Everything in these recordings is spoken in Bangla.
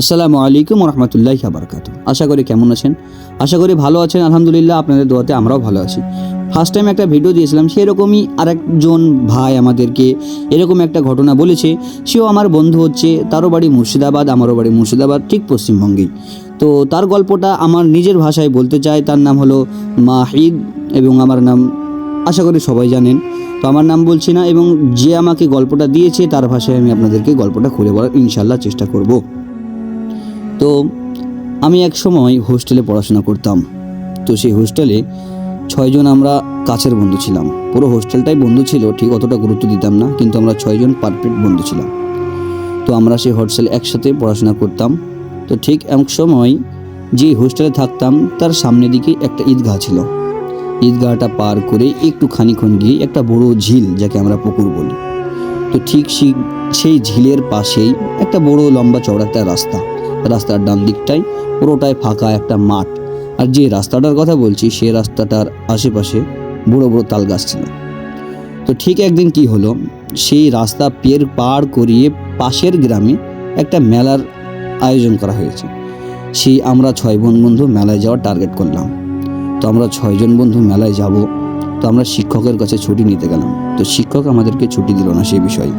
আসসালামু আলাইকুম রহমতুল্লাহ বারকাত আশা করি কেমন আছেন? আশা করি ভালো আছেন, আলহামদুলিল্লাহ, আপনাদের দোয়াতে আমরাও ভালো আছি। ফার্স্ট টাইম একটা ভিডিও দিয়েছিলাম, সেরকমই আরেকজন ভাই আমাদেরকে এরকম একটা ঘটনা বলেছে। সেও আমার বন্ধু হচ্ছে, তারও বাড়ি মুর্শিদাবাদ, আমারও বাড়ি মুর্শিদাবাদ, ঠিক পশ্চিমবঙ্গেই। তো তার গল্পটা আমার নিজের ভাষায় বলতে চাই, তার নাম হলো মাহিদ এবং আমার নাম আশা করি সবাই জানেন। তো আমার নাম বলছি না এবং যে আমাকে গল্পটা দিয়েছে, তার ভাষায় আমি আপনাদেরকে গল্পটা খুলে বলার ইনশাল্লাহ চেষ্টা করব। তো আমি এক সময় হোস্টেলে পড়াশোনা করতাম। তো সেই হোস্টেলে ছয়জন আমরা কাছের বন্ধু ছিলাম। পুরো হোস্টেলটাই বন্ধু ছিল, ঠিক অতটা গুরুত্ব দিতাম না, কিন্তু আমরা ছয়জন পারফেক্ট বন্ধু ছিলাম। তো আমরা সেই হোস্টেলে একসাথে পড়াশোনা করতাম। তো ঠিক এক সময় যে হোস্টেলে থাকতাম, তার সামনে দিকে একটা ঈদগাহ ছিল। ঈদগাহটা পার করে একটু খানিক্ষণ গিয়ে একটা বড় ঝিল, যাকে আমরা পুকুর বলি। তো ঠিক সেই সেই ঝিলের পাশেই একটা বড় লম্বা চওড়া একটা রাস্তা। রাস্তার ডান দিকটাই পুরোটাই ফাঁকা একটা মাঠ। আর যে রাস্তাটার কথা বলছি, সে রাস্তাটার আশেপাশে বড় বড় তাল গাছ ছিল। তো ঠিক একদিন কি হলো, সেই রাস্তা পের পার করিয়ে পাশের গ্রামে একটা মেলার আয়োজন করা হয়েছে। সেই আমরা ছয় বোন বন্ধু মেলায় যাওয়ার টার্গেট করলাম। তো আমরা ছয়জন বন্ধু মেলায় যাব, তো আমরা শিক্ষকের কাছে ছুটি নিতে গেলাম। তো শিক্ষক আমাদেরকে ছুটি দিল না সেই বিষয়ে।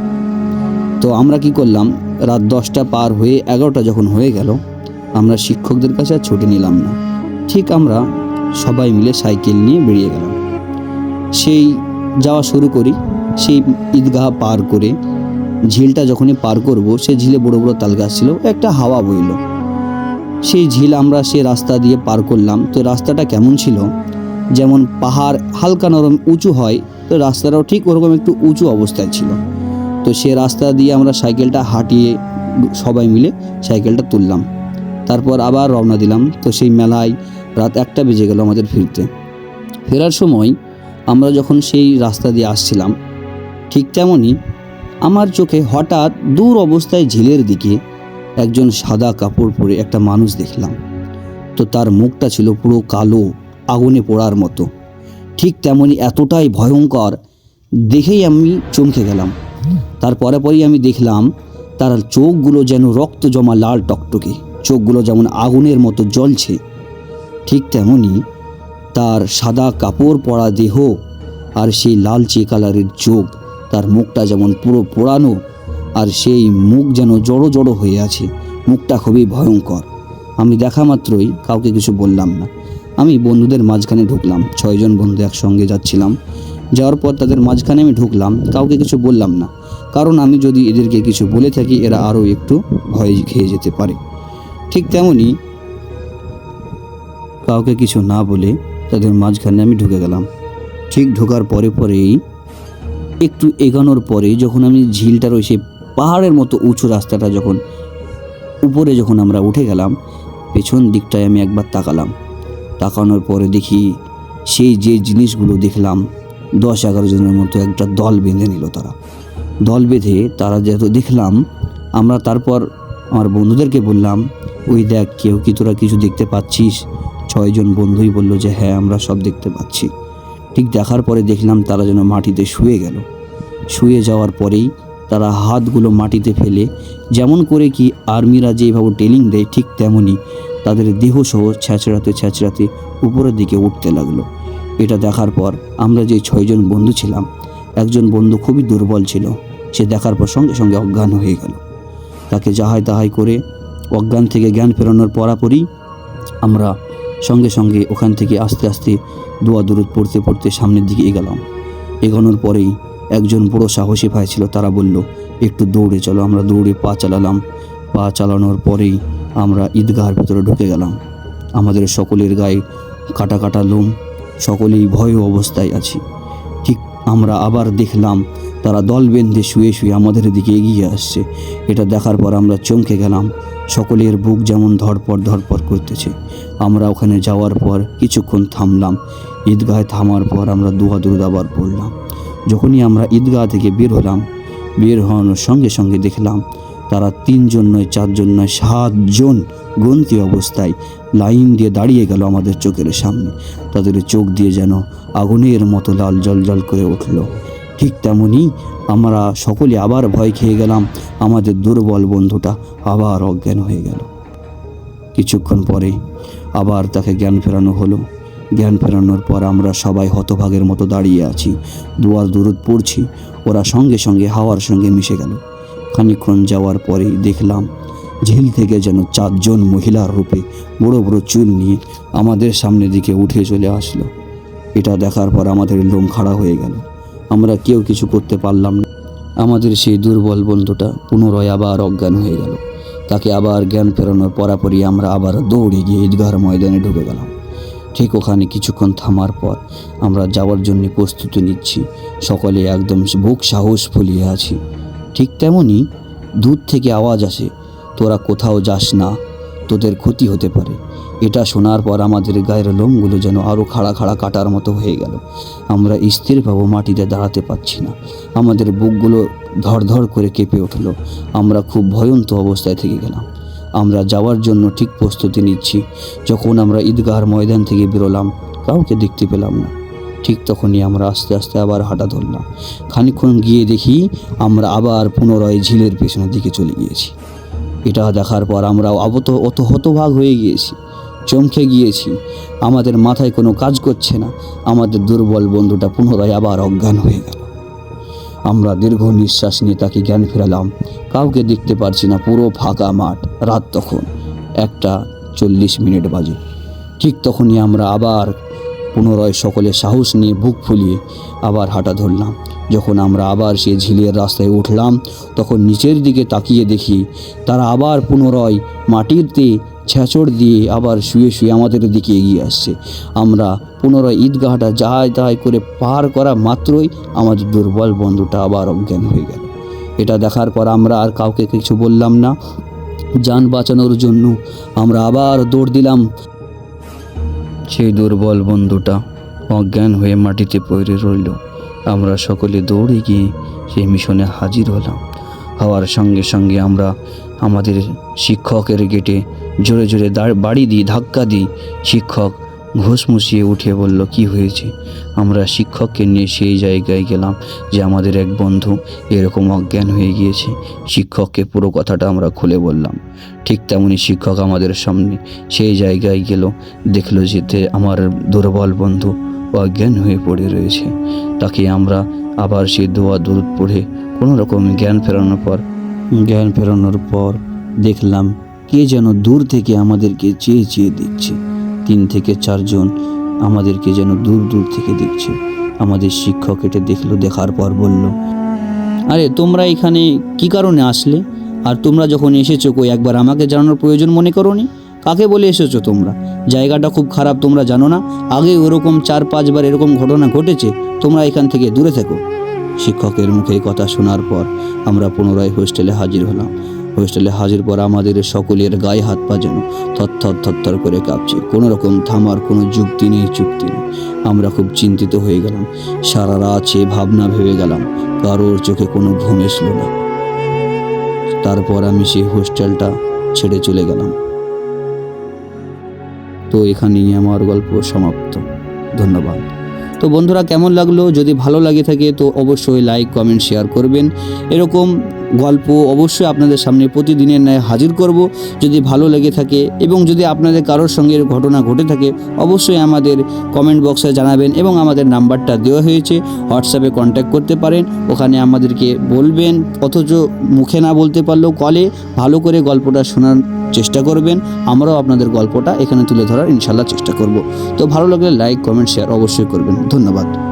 তো আমরা কি করলাম রাত দশটা পার হয়ে এগারোটা যখন হয়ে গেল, আমরা শিক্ষকদের কাছে আর ছুটি নিলাম না। ঠিক আমরা সবাই মিলে সাইকেল নিয়ে বেরিয়ে গেলাম। সেই যাওয়া শুরু করি, সেই ঈদগাহ পার করে ঝিলটা যখনই পার করব সে ঝিলে বড় বড় তাল গাছ ছিল, একটা হাওয়া বইল। সেই ঝিল আমরা সে রাস্তা দিয়ে পার করলাম। তো রাস্তাটা কেমন ছিল? যেমন পাহাড় হালকা নরম উঁচু হয়, তো রাস্তাটাও ঠিক ওরকম একটু উঁচু অবস্থায় ছিল। তো সে রাস্তা দিয়ে আমরা সাইকেলটা হাঁটিয়ে সবাই মিলে সাইকেলটা তুললাম। তারপর আবার রওনা দিলাম। তো সেই মেলায় রাত একটা বেজে গেল আমাদের ফিরতে। ফেরার সময় আমরা যখন সেই রাস্তা দিয়ে আসছিলাম, ঠিক তেমনই আমার চোখে হঠাৎ দূর অবস্থায় ঝিলের দিকে একজন সাদা কাপড় পরে একটা মানুষ দেখলাম। তো তার মুখটা ছিল পুরো কালো, আগুনে পোড়ার মতো। ঠিক তেমনই এতটাই ভয়ঙ্কর, দেখেই আমি চমকে গেলাম। তার পরে পরেই আমি দেখলাম তার চোখগুলো যেন রক্ত জমা লাল টকটকে, চোখগুলো যেমন আগুনের মতো জ্বলছে, ঠিক তেমনই তার সাদা কাপড় পরা দেহ আর সেই লালচে কালারের চোখ, তার মুখটা যেমন পুরো পোড়ানো আর সেই মুখ যেন জড়ো জড়ো হয়ে আছে, মুখটা খুবই ভয়ঙ্কর। আমি দেখা মাত্রই কাউকে কিছু বললাম না। আমি বন্ধুদের মাঝখানে ঢুকলাম, ছয়জন বন্ধু একসঙ্গে যাচ্ছিলাম। যাওয়ার পর তাদের মাঝখানে আমি ঢুকলাম, কাউকে কিছু বললাম না। কারণ আমি যদি এদেরকে কিছু বলে থাকি, এরা আরও একটু ভয় খেয়ে যেতে পারে। ঠিক তেমনই কাউকে কিছু না বলে তাদের মাঝখানে আমি ঢুকে গেলাম। ঠিক ঢোকার পরে পরেই, একটু এগোনোর পরে যখন আমি ঝিলটা রয়েছে পাহাড়ের মতো উঁচু রাস্তাটা যখন উপরে যখন আমরা উঠে গেলাম, পেছন দিকটায় আমি একবার তাকালাম। তাকানোর পরে দেখি, সেই যে জিনিসগুলো দেখলাম দশ এগারো জনের মতো একটা দল বেঁধে নিল তারা। দল বেঁধে তারা যেহেতু দেখলাম, আমরা তারপর আমার বন্ধুদেরকে বললাম, ওই দেখ, কেউ কি তোরা কিছু দেখতে পাচ্ছিস? ছয়জন বন্ধুই বলল যে হ্যাঁ আমরা সব দেখতে পাচ্ছি। ঠিক দেখার পরে দেখলাম তারা যেন মাটিতে শুয়ে গেল। শুয়ে যাওয়ার পরেই তারা হাতগুলো মাটিতে ফেলে, যেমন করে কি আর্মিরা যেভাবে টেলিং দেয় ঠিক তেমনই তাদের দেহসহ ছ্যাঁচড়াতে ছ্যাঁচড়াতে উপরের দিকে উঠতে লাগল। এটা দেখার পর আমরা যে ছয়জন বন্ধু ছিলাম, একজন বন্ধু খুবই দুর্বল ছিল, সে দেখার পর সঙ্গে সঙ্গে অজ্ঞান হয়ে গেল। তাকে যাহাই তাহাই করে অজ্ঞান থেকে জ্ঞান ফেরানোর পরাপরই আমরা সঙ্গে সঙ্গে ওখান থেকে আস্তে আস্তে দোয়া দূরত পড়তে পড়তে সামনের দিকে এগোলাম। এগোনোর পরেই একজন বড় সাহসী ভাই ছিল, তারা বলল, একটু দৌড়ে চলো, আমরা দৌড়ে পা চালালাম। পা চালানোর পরেই আমরা ঈদগাহের ভেতরে ঢুকে গেলাম। আমাদের সকলের গায়ে কাটা কাটা লোম সকলেই ভয় অবস্থায় আছি। ঠিক আমরা আবার দেখলাম তারা দল বেঁধে শুয়ে শুয়ে আমাদের দিকে এগিয়ে আসছে। এটা দেখার পর আমরা চমকে গেলাম। সকলের বুক যেমন ধরপড় ধরপড় করতেছে। আমরা ওখানে যাওয়ার পর কিছুক্ষণ থামলাম। ঈদগাহে থামার পর আমরা দুয়া দুরুদ আবার পড়লাম। যখনই আমরা ঈদগাহ থেকে বের হলাম, বের হওয়ানোর সঙ্গে সঙ্গে দেখলাম তারা তিনজন নয়, চারজন নয়, সাতজন গন্তি অবস্থায় লাইন দিয়ে দাঁড়িয়ে গেল আমাদের চোখের সামনে। তাদের চোখ দিয়ে যেন আগুনের মতো লাল জল জল করে উঠল। ঠিক তেমনই আমরা সকলে আবার ভয় খেয়ে গেলাম। আমাদের দুর্বল বন্ধুটা আবার অজ্ঞান হয়ে গেল। কিছুক্ষণ পরে আবার তাকে জ্ঞান ফেরানো হলো। জ্ঞান ফেরানোর পর আমরা সবাই হতভাগের মতো দাঁড়িয়ে আছি। দুয়ার দূরত পড়ছি। ওরা সঙ্গে সঙ্গে হাওয়ার সঙ্গে মিশে গেল। খানিকক্ষণ যাওয়ার পরেই দেখলাম ঝিল থেকে যেন চারজন মহিলার রূপে বড় বড় চুল নিয়ে আমাদের সামনে দিকে উঠে চলে আসলো। এটা দেখার পর আমাদের লোম খাড়া হয়ে গেল। আমরা কেউ কিছু করতে পারলাম না। আমাদের সেই দুর্বল বন্ধুটা পুনরায় আবার অজ্ঞান হয়ে গেল। তাকে আবার জ্ঞান ফেরানোর পরাপরই আমরা আবার দৌড়ে গিয়ে ঈদগাহর ময়দানে ঢুকে গেলাম। ঠিক ওখানে কিছুক্ষণ থামার পর আমরা যাওয়ার জন্য প্রস্তুতি নিচ্ছি। সকলে একদম বুক সাহস ফুলিয়ে আছি। ঠিক তেমনই দূর থেকে আওয়াজ আসে, তোরা কোথাও যাস না, তোদের ক্ষতি হতে পারে এটা শোনার পর আমাদের গায়ের লোমগুলো যেন আরও খাড়া খাড়া কাটার মতো হয়ে গেল। আমরা স্থিরভাবে মাটিতে দাঁড়াতে পারছি না। আমাদের বুকগুলো ধড়ধড় করে কেঁপে উঠল। আমরা খুব ভয়ন্ত অবস্থায় থেকে গেলাম। আমরা যাওয়ার জন্য ঠিক প্রস্তুতি নিচ্ছি। যখন আমরা ঈদগাহর ময়দান থেকে বেরোলাম, কাউকে দেখতে পেলাম না। ঠিক তখনই আমরা আস্তে আস্তে আবার হাঁটা ধরলাম। খানিকক্ষণ গিয়ে দেখি আমরা আবার পুনরায় ঝিলের পেছনের দিকে চলে গিয়েছি। এটা দেখার পর আমরা অবত অত হতভাগ হয়ে গিয়েছি। চমকে গিয়েছি। আমাদের মাথায় কোনো কাজ করছে না। আমাদের দুর্বল বন্ধুটা পুনরায় আবার অজ্ঞান হয়ে গেল। আমরা দীর্ঘ নিঃশ্বাস নিয়ে তাকে জ্ঞান ফেরালাম। কাউকে দেখতে পারছি না, পুরো ফাঁকা মাঠ, রাত তখন। একটা চল্লিশ মিনিট বাজে। ঠিক তখনই আমরা আবার পুনরায় সকলে সাহস নিয়ে বুক ফুলিয়ে আবার হাঁটা ধরলাম। যখন আমরা আবার সে ঝিলের রাস্তায় উঠলাম, তখন নিচের দিকে তাকিয়ে দেখি, তারা আবার পুনরায় মাটিতে ছেঁচড় দিয়ে আবার শুয়ে শুয়ে আমাদের দিকে এগিয়ে আসছে। আমরা পুনরায় ঈদগাহটা যাই তাই করে পার করা মাত্রই আমাদের দুর্বল বন্ধুটা আবার অজ্ঞান হয়ে গেল। এটা দেখার পর আমরা আর কাউকে কিছু বললাম না। যান বাঁচানোর জন্য আমরা আবার দৌড় দিলাম। সেই দুর্বল বন্ধুটা অজ্ঞান হয়ে মাটিতে পড়ে রইল। আমরা সকলে দৌড়ে গিয়ে সেই মিশনে হাজির হলাম। হওয়ার সঙ্গে সঙ্গে আমরা আমাদের শিক্ষকের গেটে জোরে জোরে বাড়ি দিই ধাক্কা দিই শিক্ষক ঘোষ মুছিয়ে উঠে বলল, কি হয়েছে? আমরা শিক্ষককে নিয়ে সেই জায়গায় গেলাম যে আমাদের এক বন্ধু এরকম অজ্ঞান হয়ে গিয়েছে। শিক্ষককে পুরো কথাটা আমরা খুলে বললাম। ঠিক তেমনি শিক্ষক আমাদের সামনে সেই জায়গায় গেল, দেখল যেতে আমার দুর্বল বন্ধু অজ্ঞান হয়ে পড়ে রয়েছে। তাকে আমরা আবার সেই দোয়া দূর পড়ে কোনো রকম জ্ঞান ফেরানোর পর, জ্ঞান ফেরানোর পর দেখলাম কে যেন দূর থেকে আমাদেরকে চেয়ে চেয়ে দেখছে। তিন থেকে চারজন আমাদেরকে যেন দূর দূর থেকে দেখছে। আমাদের শিক্ষক এটা দেখল, দেখার পর বলল, আরে, তোমরা এখানে কি কারণে আসলে? আর তোমরা যখন এসেছ কই? একবার আমাকে জানানোর প্রয়োজন মনে করোনি? কাকে বলে এসেছ তোমরা? জায়গাটা খুব খারাপ, তোমরা জানো না? আগে ওরকম চার, পাঁচবার এরকম ঘটনা ঘটেছে, তোমরা এখান থেকে দূরে থেকো। শিক্ষকের মুখে কথা শোনার পর আমরা পুনরায় হোস্টেলে হাজির হলাম। হোস্টেলে হাজির পর আমাদের সকলের গায়ে হাত পা যেন থরথর থরথর করে কাঁপছে। কোনো রকম থামার কোনো যুক্তি নেই, চুক্তি নেই। আমরা খুব চিন্তিত হয়ে গেলাম। সারা রাত সে ভাবনা ভেবে গেলাম, কারোর চোখে কোনো ঘুম এসলো না। তারপর আমি সেই হোস্টেলটা ছেড়ে চলে গেলাম। তো এখানেই আমার গল্প সমাপ্ত। ধন্যবাদ। তো বন্ধুরা, কেমন লাগল? যদি ভালো লাগে থাকে তো অবশ্যই লাইক কমেন্ট শেয়ার করবেন। এরকম গল্প অবশ্যই আপনাদের সামনে প্রতিদিনের ন্যায় হাজির করব। যদি ভালো লেগে থাকে এবং যদি আপনাদের কারোর সঙ্গে ঘটনা ঘটে থাকে, অবশ্যই আমাদের কমেন্ট বক্সে জানাবেন এবং আমাদের নাম্বারটা দেওয়া হয়েছে। হোয়াটসঅ্যাপে কন্ট্যাক্ট করতে পারেন। ওখানে আমাদেরকে বলবেন, অথচ মুখে না বলতে পারলেও কলে ভালো করে গল্পটা শোনার চেষ্টা করবেন। আমরাও আপনাদের গল্পটা এখানে তুলে ধরার ইনশাল্লাহ চেষ্টা করব। তো ভালো লাগলে লাইক কমেন্ট শেয়ার অবশ্যই করবেন। ধন্যবাদ।